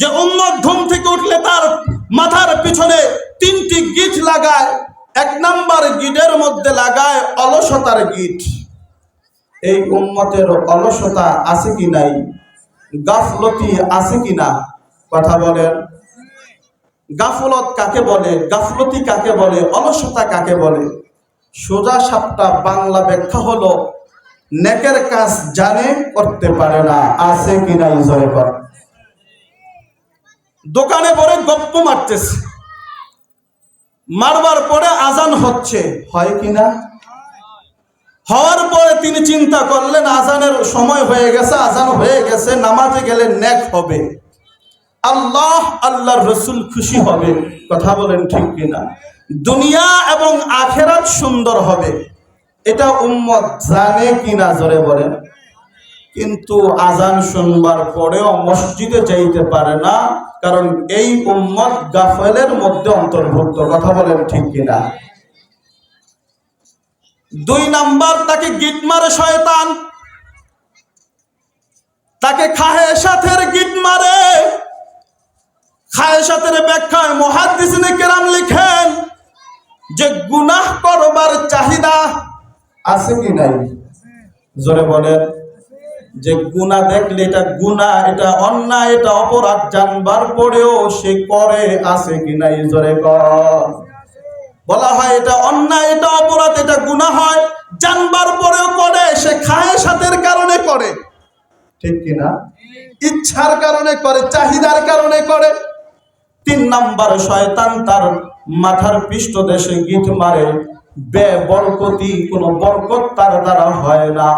যে উম্মত ঘুম থেকে উঠলে তার মাথার পিছনে তিনটি গিট লাগায়, এক নাম্বার গিটের মধ্যে লাগায় অলসতার গিট। এই উম্মতের অলসতা আছে কি নাই? গাফলতি আছে কি না? কথা বলেন। গাফলত কাকে বলে? গাফলতি কাকে বলে? অলসতা কাকে বলে? সোজা সাপটা বাংলা ব্যাখ্যা হলো, নেকের কাজ জানে, করতে পারে না। আছে কি নাই? জয় কর দোকানে পরে গপ্প মারতেছে। মারবার পরে আজান হচ্ছে। হয় কি না হওয়ার পরে তিনি চিন্তা করলেন আজানের সময় হয়ে গেছে আজান হয়ে গেছে নামাজে গেলে নেক হবে। আল্লাহ আল্লাহর রসুল খুশি হবে। কথা বলেন ঠিক কিনা? দুনিয়া এবং আখেরাত সুন্দর হবে। এটা উম্মত জানে কিনা জোরে বলেন। কিন্তু আজান শুনবার পরেও মসজিদে যাইতে পারে না, কারণ এই উম্মত গাফেলের মধ্যে অন্তর্ভুক্ত। কথা বলেন ঠিক কিনা? দুই নাম্বার, তাকে গিট মারে শয়তান। তাকে খাহে সাথের গিট মারে। খায়ে সাথের ব্যাখ্যায় মহাদিসিনে কেরাম লিখেন যে, গুনাহ করবার চাহিদা আছে কি নাই? জোরে বলেন। যে গুণা দেখলে এটা গুণা, এটা অন্যায়, এটা অপরাধ জানবার পরেও সে করে, আছে কি নাই জোরে বলা হয় এটা অন্যায়, এটা অপরাধ, এটা গুণা হয়, জানবার পরেও করে, সে খায় সাথের কারণে করে। ঠিক কিনা ইচ্ছার কারণে করে, চাহিদার কারণে করে। তিন নাম্বার শয়তান তার মাথার পৃষ্ঠদেশে গীত মারে। বে বরকতি, কোনো বরকত তার দ্বারা হয় না।